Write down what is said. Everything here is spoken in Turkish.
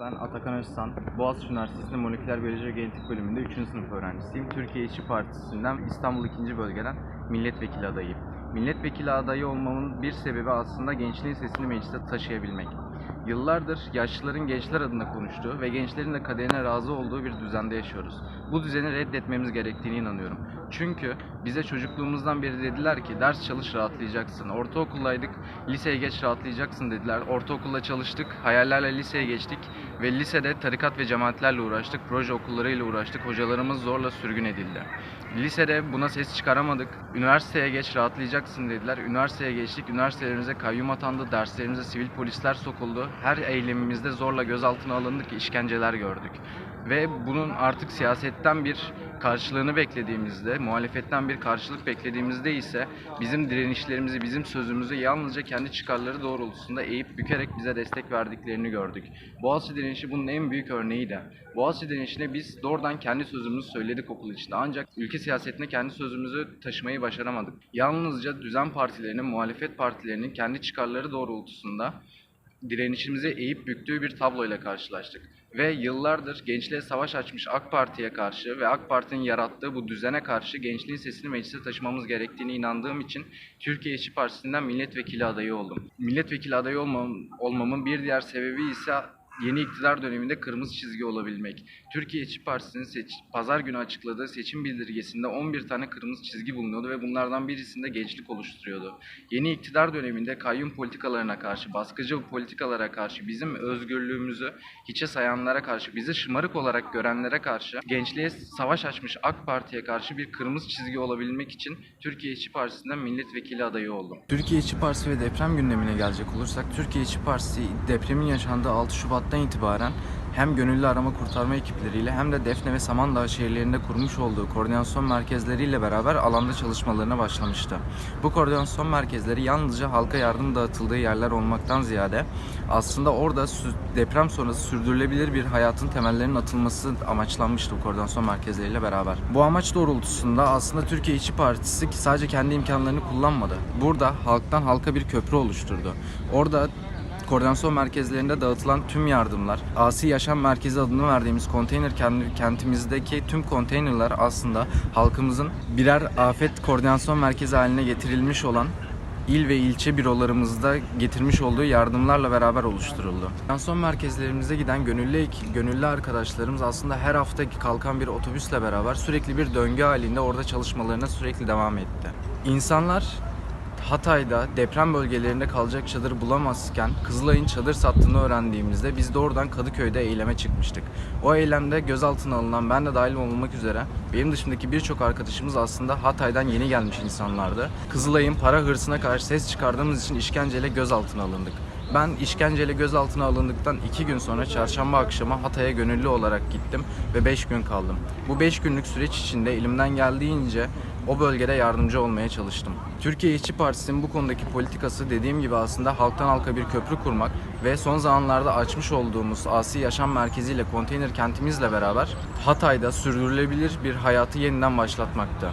Ben Atakan Özsan, Boğaziçi Üniversitesi'nde Moleküler Biyoloji ve Genetik bölümünde 3. sınıf öğrencisiyim. Türkiye İşçi Partisi'nden İstanbul 2. Bölgeden milletvekili adayıyım. Milletvekili adayı olmamın bir sebebi aslında gençliğin sesini mecliste taşıyabilmek. Yıllardır yaşlıların gençler adına konuştuğu ve gençlerin de kaderine razı olduğu bir düzende yaşıyoruz. Bu düzeni reddetmemiz gerektiğine inanıyorum. Çünkü bize çocukluğumuzdan beri dediler ki ders çalış rahatlayacaksın. Ortaokuldaydık, liseye geç rahatlayacaksın dediler. Ortaokulda çalıştık, hayallerle liseye geçtik ve lisede tarikat ve cemaatlerle uğraştık, proje okullarıyla uğraştık. Hocalarımız zorla sürgün edildi. Lisede buna ses çıkaramadık. Üniversiteye geç rahatlayacaksın dediler. Üniversiteye geçtik. Üniversitelerimize kayyum atandı. Derslerimize sivil polisler sokuldu. Her eylemimizde zorla gözaltına alındık, işkenceler gördük. Ve bunun artık siyasetten bir karşılığını beklediğimizde, muhalefetten bir karşılık beklediğimizde ise bizim direnişlerimizi, bizim sözümüzü yalnızca kendi çıkarları doğrultusunda eğip bükerek bize destek verdiklerini gördük. Boğaziçi direnişi bunun en büyük örneğiydi. Boğaziçi direnişine biz doğrudan kendi sözümüzü söyledik okul içinde ancak ülke siyasetine kendi sözümüzü taşımayı başaramadık. Yalnızca düzen partilerinin, muhalefet partilerinin kendi çıkarları doğrultusunda direnişimizi eğip büktüğü bir tabloyla karşılaştık. Ve yıllardır gençliğe savaş açmış AK Parti'ye karşı ve AK Parti'nin yarattığı bu düzene karşı gençliğin sesini meclise taşımamız gerektiğine inandığım için Türkiye İşçi Partisi'nden milletvekili adayı oldum. Milletvekili adayı olmam, olmamın bir diğer sebebi ise yeni iktidar döneminde kırmızı çizgi olabilmek. Türkiye İşçi Partisi'nin seç, pazar günü açıkladığı seçim bildirgesinde 11 tane kırmızı çizgi bulunuyordu ve bunlardan birisinde gençlik oluşturuyordu. Yeni iktidar döneminde kayyum politikalarına karşı, baskıcı politikalara karşı, bizim özgürlüğümüzü hiçe sayanlara karşı, bizi şımarık olarak görenlere karşı, gençliğe savaş açmış AK Parti'ye karşı bir kırmızı çizgi olabilmek için Türkiye İşçi Partisi'nden milletvekili adayı oldum. Türkiye İşçi Partisi ve deprem gündemine gelecek olursak, Türkiye İşçi Partisi depremin yaşandığı 6 Şubat'tan itibaren hem gönüllü arama kurtarma ekipleriyle hem de Defne ve Samandağ şehirlerinde kurmuş olduğu koordinasyon merkezleriyle beraber alanda çalışmalarına başlamıştı. Bu koordinasyon merkezleri yalnızca halka yardım dağıtıldığı yerler olmaktan ziyade aslında orada deprem sonrası sürdürülebilir bir hayatın temellerinin atılması amaçlanmıştı bu koordinasyon merkezleriyle beraber. Bu amaç doğrultusunda aslında Türkiye İşçi Partisi sadece kendi imkanlarını kullanmadı. Burada halktan halka bir köprü oluşturdu. Orada Koordinasyon merkezlerinde dağıtılan tüm yardımlar, Asi Yaşam Merkezi adını verdiğimiz konteyner kent- kentimizdeki tüm konteynerler aslında halkımızın birer afet koordinasyon merkezi haline getirilmiş olan il ve ilçe bürolarımızda getirmiş olduğu yardımlarla beraber oluşturuldu. Koordinasyon merkezlerimize giden gönüllü, gönüllü arkadaşlarımız aslında her hafta kalkan bir otobüsle beraber sürekli bir döngü halinde orada çalışmalarına sürekli devam etti. İnsanlar Hatay'da deprem bölgelerinde kalacak çadır bulamazken Kızılay'ın çadır sattığını öğrendiğimizde biz de oradan Kadıköy'de eyleme çıkmıştık. O eylemde gözaltına alınan ben de dahil olmak üzere benim dışındaki birçok arkadaşımız aslında Hatay'dan yeni gelmiş insanlardı. Kızılay'ın para hırsına karşı ses çıkardığımız için işkenceyle gözaltına alındık. Ben işkenceyle gözaltına alındıktan iki gün sonra çarşamba akşamı Hatay'a gönüllü olarak gittim ve 5 gün kaldım. Bu 5 günlük süreç içinde elimden geldiğince o bölgede yardımcı olmaya çalıştım. Türkiye İşçi Partisi'nin bu konudaki politikası dediğim gibi aslında halktan halka bir köprü kurmak ve son zamanlarda açmış olduğumuz Asi Yaşam Merkezi ile konteyner kentimizle beraber Hatay'da sürdürülebilir bir hayatı yeniden başlatmaktı.